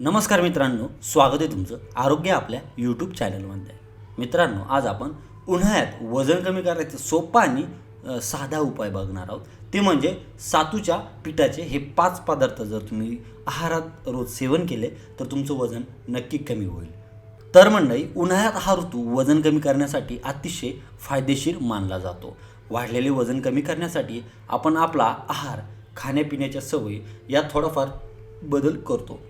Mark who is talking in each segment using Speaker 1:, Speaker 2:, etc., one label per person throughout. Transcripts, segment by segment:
Speaker 1: नमस्कार मित्रांनो स्वागत आहे तुमचं आरोग्य आपल्या यूट्यूब चॅनलमध्ये मित्रांनो आज आपण उन्हाळ्यात वजन कमी करायचं सोपा आणि साधा उपाय बघणार आहोत. ते म्हणजे सातूच्या पिठाचे हे पाच पदार्थ जर तुम्ही आहारात रोज सेवन केले तर तुमचं वजन नक्की कमी होईल. तर मंडळी उन्हाळ्यात हा ऋतू वजन कमी करण्यासाठी अतिशय फायदेशीर मानला जातो. वाढलेले वजन कमी करण्यासाठी आपण आपला आहार खाण्यापिण्याच्या सवयी यात थोडाफार बदल करतो.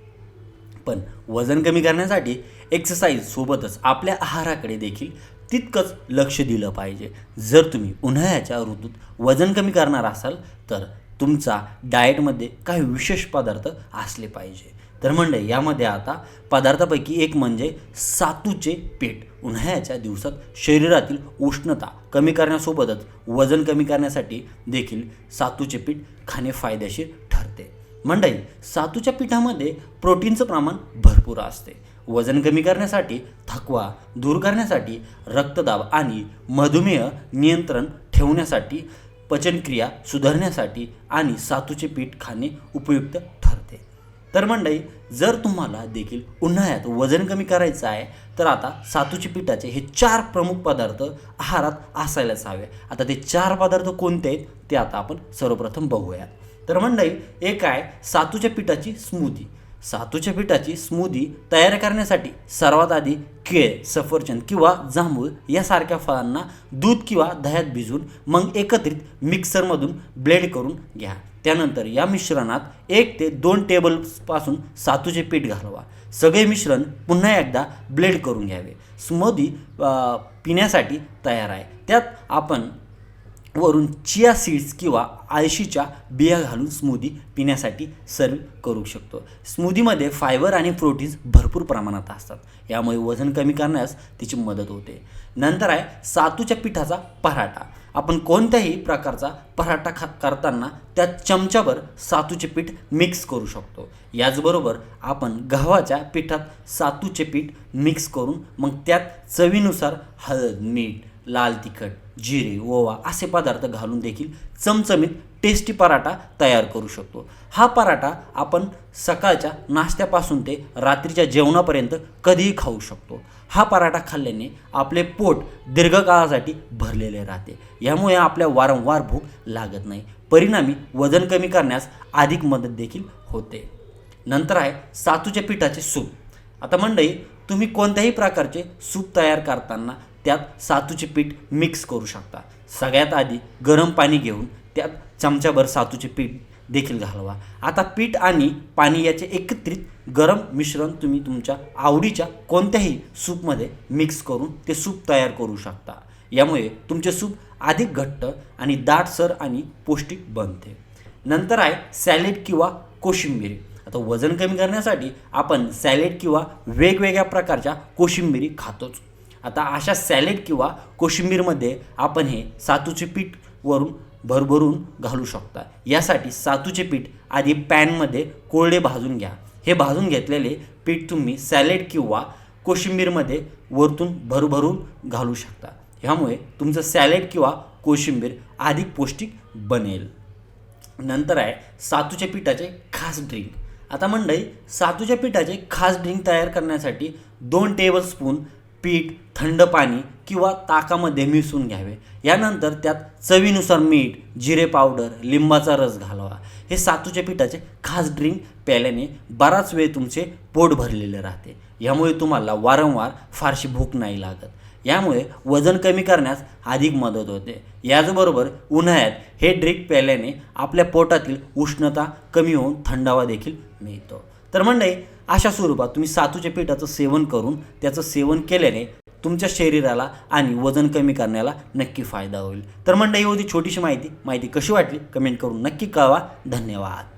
Speaker 1: पण वजन कमी करण्यासाठी एक्सरसाइज सोबतच आपल्या आहाराकडे देखील तितकंच लक्ष दिलं पाहिजे. जर तुम्ही उन्हाळ्याच्या ऋतूत वजन कमी करणार असाल तर तुमचा डाएटमध्ये काही विशेष पदार्थ असले पाहिजे. तर म्हणजे यामध्ये आता पदार्थापैकी एक म्हणजे सातूचे पीठ. उन्हाळ्याच्या दिवसात शरीरातील उष्णता कमी करण्यासोबतच वजन कमी करण्यासाठी देखील सातूचे पीठ खाणे फायदेशीर मंडई मंडळी सातूच्या पिठामध्ये प्रोटीनचं प्रमाण भरपूर असते. वजन कमी करण्यासाठी थकवा दूर करण्यासाठी रक्तदाब आणि मधुमेह नियंत्रण ठेवण्यासाठी पचनक्रिया सुधारण्यासाठी आणि सातूचे पीठ खाणे उपयुक्त ठरते. तर मंडळी जर तुम्हाला देखील उन्हाळ्यात वजन कमी करायचं आहे तर आता सातूची पिठाचे हे चार प्रमुख पदार्थ आहारात असायलाच हवे. आता ते चार पदार्थ कोणते आहेत ते आता आपण सर्वप्रथम बघूयात. तर मंडळी एक आहे सातूच्या पिठाची स्मूदी. सातूच्या पिठाची स्मूदी तयार करण्यासाठी सर्वात आधी केळ सफरचंद किंवा जांभूळ यासारख्या फळांना दूध किंवा दह्यात भिजवून मग एकत्रित मिक्सरमधून ब्लेंड करून घ्या. त्यानंतर या मिश्रणात एक ते दोन टेबलपासून सातूचे पीठ घालवा. सगळे मिश्रण पुन्हा एकदा ब्लेंड करून घ्यावे. स्मूदी पिण्यासाठी तयार आहे. त्यात आपण वरून चिया सीड्स किंवा आळशीच्या बिया घालून स्मूदी पिण्यासाठी सर्व करू शकतो. स्मूदीमध्ये फायबर आणि प्रोटीन्स भरपूर प्रमाणात असतात. यामुळे वजन कमी करण्यास तिची मदत होते. नंतर आहे सातूच्या पिठाचा पराठा. आपण कोणत्याही प्रकारचा पराठा खा करताना त्या चमच्यावर सातूचे पीठ मिक्स करू शकतो. याचबरोबर आपण गव्हाच्या पिठात सातूचे पीठ मिक्स करून मग त्यात चवीनुसार हळद मीठ लाल तिखट जिरे ओवा असे पदार्थ घालून देखील चमचमीत टेस्टी पराठा तयार करू शकतो. हा पराठा आपण सकाळच्या नाश्त्यापासून ते रात्रीच्या जेवणापर्यंत कधीही खाऊ शकतो. हा पराठा खाल्ल्याने आपले पोट दीर्घकाळासाठी भरलेले राहते. यामुळे आपल्या वारंवार भूक लागत नाही. परिणामी वजन कमी करण्यास अधिक मदत देखील होते. नंतर आहे सातूच्या पिठाचे सूप. आता मंडई तुम्ही कोणत्याही प्रकारचे सूप तयार करताना त्यात सातूचे पीठ मिक्स करू शकता. सगळ्यात आधी गरम पाणी घेऊन त्यात चमच्याभर सातूचे पीठ देखील घालवा. आता पीठ आणि पाणी याचे एकत्रित गरम मिश्रण तुम्ही तुमच्या आवडीच्या कोणत्याही सूपमध्ये मिक्स करून ते सूप तयार करू शकता. यामुळे तुमचे सूप अधिक घट्ट आणि दाटसर आणि पौष्टिक बनते. नंतर आहे सॅलेड किंवा कोशिंबीर. आता वजन कमी करण्यासाठी आपण सॅलेड किंवा वेगवेगळ्या प्रकारच्या कोशिंबिरी खातोच. आता अशा सॅलेड किंवा कोशिंबीरमध्ये आपण हे सातूचे पीठ वरून भरभरून घालू शकता. यासाठी सातूचे पीठ आधी पॅनमध्ये कोरडे भाजून घ्या. हे भाजून घेतलेले पीठ तुम्ही सॅलेड किंवा कोशिंबीरमध्ये वरतून भरभरून घालू शकता. ह्यामुळे तुमचं सॅलेड किंवा कोशिंबीर अधिक पौष्टिक बनेल. नंतर आहे सातूच्या पिठाचे खास ड्रिंक. आता मंडळी सातूच्या पिठाचे खास ड्रिंक तयार करण्यासाठी दोन टेबलस्पून पीठ थंड पाणी किंवा ताकामध्ये मिसळून घ्यावे. यानंतर त्यात चवीनुसार मीठ जिरे पावडर लिंबाचा रस घालावा. हे सातूच्या पिठाचे खास ड्रिंक प्यायल्याने बराच वेळ तुमचे पोट भरलेले राहते. यामुळे तुम्हाला वारंवार फारशी भूक नाही लागत. यामुळे वजन कमी करण्यास अधिक मदत होते. याचबरोबर उन्हाळ्यात हे ड्रिंक प्यायल्याने आपल्या पोटातील उष्णता कमी होऊन थंडावा देखील मिळतो. तर म्हणजे अशा स्वरूपात तुम्ही सातूच्या पिठाचं सेवन करून त्याचं सेवन केल्याने तुमच्या शरीराला आणि वजन कमी करण्याला नक्की फायदा होईल. तर मंडळी होती छोटीशी माहिती माहिती कशी वाटली? कमेंट करून नक्की कळवा. धन्यवाद.